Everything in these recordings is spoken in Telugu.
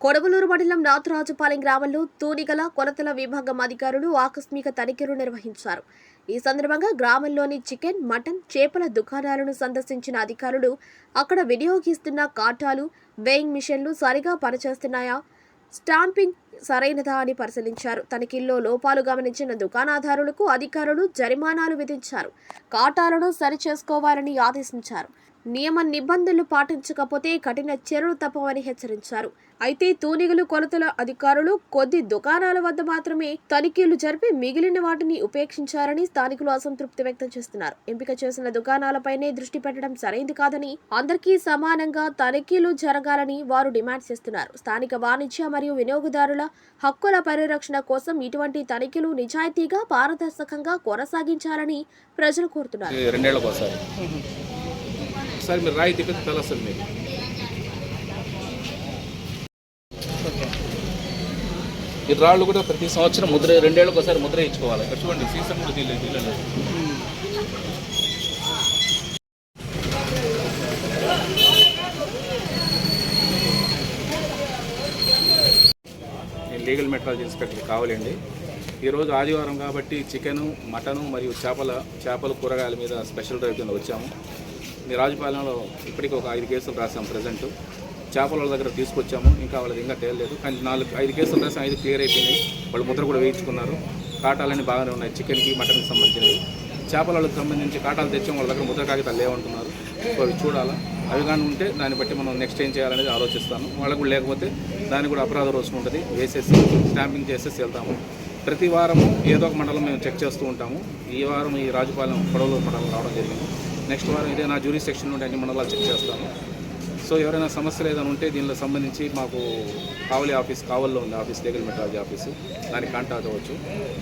కొడవలూరు మండలం నాథరాజుపాలెం గ్రామంలో తూనిగల కొలతల విభాగం అధికారులు ఆకస్మిక తనిఖీలు నిర్వహించారు. ఈ సందర్భంగా గ్రామంలోని చికెన్ మటన్ చేపల దుకాణాలను సందర్శించిన అధికారులు అక్కడ వినియోగిస్తున్న కాటాలు వేయింగ్ మిషన్లు సరిగా పనిచేస్తున్నాయా? స్టాంపింగ్ సరైనదా అని పరిశీలించారు. తనిఖీల్లో లోపాలు గమనించిన దుకాణాదారులకు అధికారులు జరిమానాలు విధించారు. కాటాలను సరిచేసుకోవాలని ఆదేశించారు. నియమ నిబంధనలు పాటించకపోతే కఠిన చర్యలు తప్పవని హెచ్చరించారు. అయితే తూనిగలు కొలతల అధికారులు కొద్ది దుకాణాల వద్ద మాత్రమే తనిఖీలు జరిపి మిగిలిన వాటిని ఉపేక్షించారని స్థానికులు అసంతృప్తి వ్యక్తం చేస్తున్నారు. ఎంపిక చేసిన దుకాణాలపైనే దృష్టి పెట్టడం సరైంది కాదని అందరికీ సమానంగా తనిఖీలు జరగాలని వారు డిమాండ్ చేస్తున్నారు. స్థానిక వాణిజ్య మరియు వినియోగదారుల హక్కుల పరిరక్షణ కోసం ఇటువంటి తనిఖీలు నిజాయితీగా పారదర్శకంగా కొనసాగించాలని ప్రజలు కోరుతున్నారు. ఒకసారి మీరు రాయి తిప్పితే తెలుస్తుంది మీకు. ఈ రాళ్ళు కూడా ప్రతి సంవత్సరం ముద్ర రెండేళ్ళకి ఒకసారి ముద్ర ఇచ్చుకోవాలి ఇక్కడ చూడండి సీసన్ కూడా తీయలేదు తీయలేదు నేను లీగల్ మెట్రాలజీ ఇన్స్పెక్టర్ కావాలండి. ఈరోజు ఆదివారం కాబట్టి చికెను మటను మరియు చేపల చేపల కూరగాయల మీద స్పెషల్ డ్రైవ్ కింద వచ్చాము. రాజుపాలెంలో ఇప్పటికి ఒక ఐదు కేసులు రాసాం ప్రజెంట్. చేపల వాళ్ళ దగ్గర తీసుకొచ్చాము ఇంకా వాళ్ళకి ఇంకా తేలలేదు. కానీ నాలుగు ఐదు కేసులు రాసాం ఐదు క్లియర్ అయిపోయినాయి. వాళ్ళు ముద్ర కూడా వేయించుకున్నారు. కాటాలన్నీ బాగానే ఉన్నాయి చికెన్కి మటన్కి సంబంధించినవి. చేపల వాళ్ళకి సంబంధించి కాటాలు తెచ్చాం వాళ్ళ దగ్గర ముద్ర కాగితాలు లేవంటున్నారు. సో అవి చూడాలా. అవి కానీ ఉంటే దాన్ని బట్టి మనం నెక్స్ట్ ఏం చేయాలనేది ఆలోచిస్తాను. వాళ్ళకు కూడా లేకపోతే దాన్ని కూడా అపరాధ రోజు ఉంటుంది. వేసేసి స్టాంపింగ్ చేసేసి వెళ్తాము. ప్రతి వారము ఏదో ఒక మండలం మేము చెక్ చేస్తూ ఉంటాము. ఈ వారం ఈ రాజుపాలెం పొడవలూరు మండలం రావడం జరిగింది. నెక్స్ట్ వారం ఇదే నా జ్యూరీ సెక్షన్ నుండి అన్ని మండలాలు చెక్ చేస్తాను. సో ఎవరైనా సమస్యలు ఏదైనా ఉంటే దీనిలో సంబంధించి మాకు కావలి ఆఫీస్ కావల్లో ఉంది ఆఫీస్ లీగల్ మెట్రాలజీ ఆఫీసు దానికి కాంటాక్ట్ అవ్వచ్చు.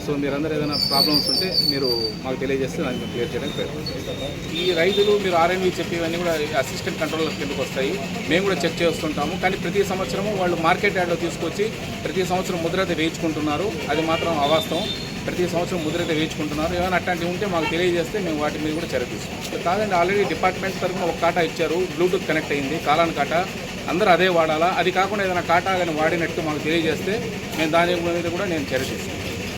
సో మీరందరూ ఏదైనా ప్రాబ్లమ్స్ ఉంటే మీరు మాకు తెలియజేస్తే దాన్ని మేము క్లియర్ చేయడానికి ప్రయత్నం చేస్తాం ఈ రైతులు మీరు ఆర్ఎన్వి చెప్పేవన్నీ కూడా అసిస్టెంట్ కంట్రోలర్ కిందకు వస్తాయి. మేము కూడా చెక్ చేస్తుంటాము. కానీ ప్రతి సంవత్సరము వాళ్ళు మార్కెట్ యార్డ్లో తీసుకొచ్చి ప్రతి సంవత్సరం ముద్ర అయితే వేయించుకుంటున్నారు. అది మాత్రం అవాస్తవం. ప్రతి సంవత్సరం ముద్ర అయితే వేయించుకుంటున్నారు. ఏమైనా అట్లాంటివి ఉంటే మాకు తెలియజేస్తే మేము వాటి మీద కూడా చర్య తీసుకుంటాం. కాదండి ఆల్రెడీ డిపార్ట్మెంట్ తరఫున ఒక కాటా ఇచ్చారు. బ్లూటూత్ కనెక్ట్ అయింది కాలాన్ కాటా. అందరూ అదే వాడాలా? అది కాకుండా ఏదైనా కాటా కానీ వాడినట్టు మాకు తెలియజేస్తే మేము దాని మీద కూడా నేను చర్య తీసుకుంటాను